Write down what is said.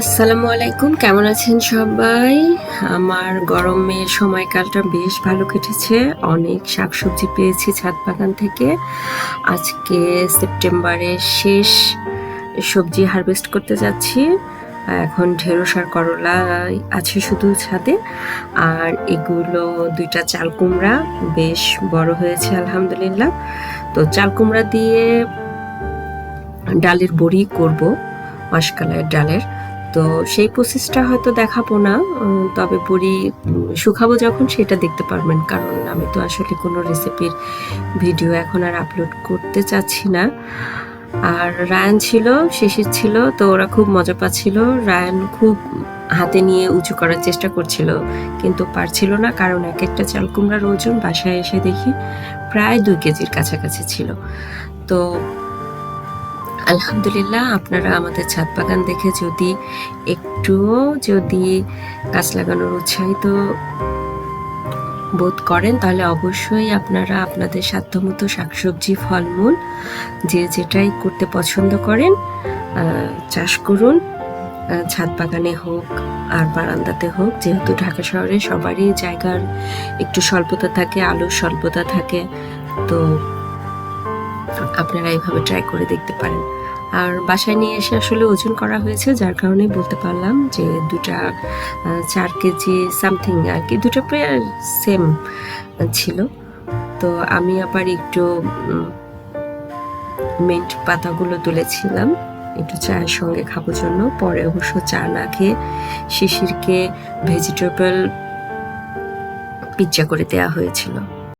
আসসালামু আলাইকুম, কেমন আছেন সবাই? আমার গরমের সময়কালটা বেশ ভালো কেটেছে। অনেক শাকসবজি পেয়েছি ছাদ বাগান থেকে। আজকে সেপ্টেম্বরের শেষ সবজি হারভেস্ট করতে যাচ্ছি। এখন ঢেঁড়স আর করলা আছে শুধু ছাদে। আর এগুলো দুইটা চাল কুমড়া, বেশ বড় হয়েছে আলহামদুলিল্লাহ। তো চাল কুমড়া দিয়ে ডালের বড়ি করব মাসকালের ডালের। তো সেই প্রসেসটা হয়তো দেখাবো না তবে বড়ি শুকাবো যখন সেটা দেখতে পারবেন কারণ আমি তো আসলে কোনো রেসিপির ভিডিও এখন আর আপলোড করতে চাচ্ছি না। আর রায়ান ছিল শিশির ছিল তো ওরা খুব মজা পাচ্ছিল। রায়ান খুব হাতে নিয়ে উঁচু করার চেষ্টা করছিল কিন্তু পারছিল না কারণ এক একটা চাল কুমড়ার ওজন বাসায় এসে দেখি প্রায় দুই কেজির কাছাকাছি ছিল। তো আলহামদুলিল্লাহ, আপনারা আমাদের ছাদ বাগান দেখে যদি একটুও যদি গাছ লাগানোর উৎসাহিত বোধ করেন, তাহলে অবশ্যই আপনারা আপনাদের সাধ্যমতো শাকসবজি, ফলমূল যে যেটাই করতে পছন্দ করেন চাষ করুন। ছাদ বাগানে হোক আর বারান্দাতে হোক, যেহেতু ঢাকা শহরে সবারই জায়গার একটু স্বল্পতা থাকে, আলোর স্বল্পতা থাকে, তো আপনারা এইভাবে ট্রাই করে দেখতে পারেন। আর বাসায় নিয়ে এসে আসলে ওজন করা হয়েছে, যার কারণে বলতে পারলাম যে দুটা চার কেজি সামথিং আর কি, দুটো প্রায় সেম ছিল। তো আমি আবার একটু মিন্ট পাতাগুলো তুলেছিলাম, একটু চায়ের সঙ্গে খাব জন্য। পরে অবশ্য চা না খেয়ে শিশিরকে ভেজিটেবল পিৎজা করে দেওয়া হয়েছিল।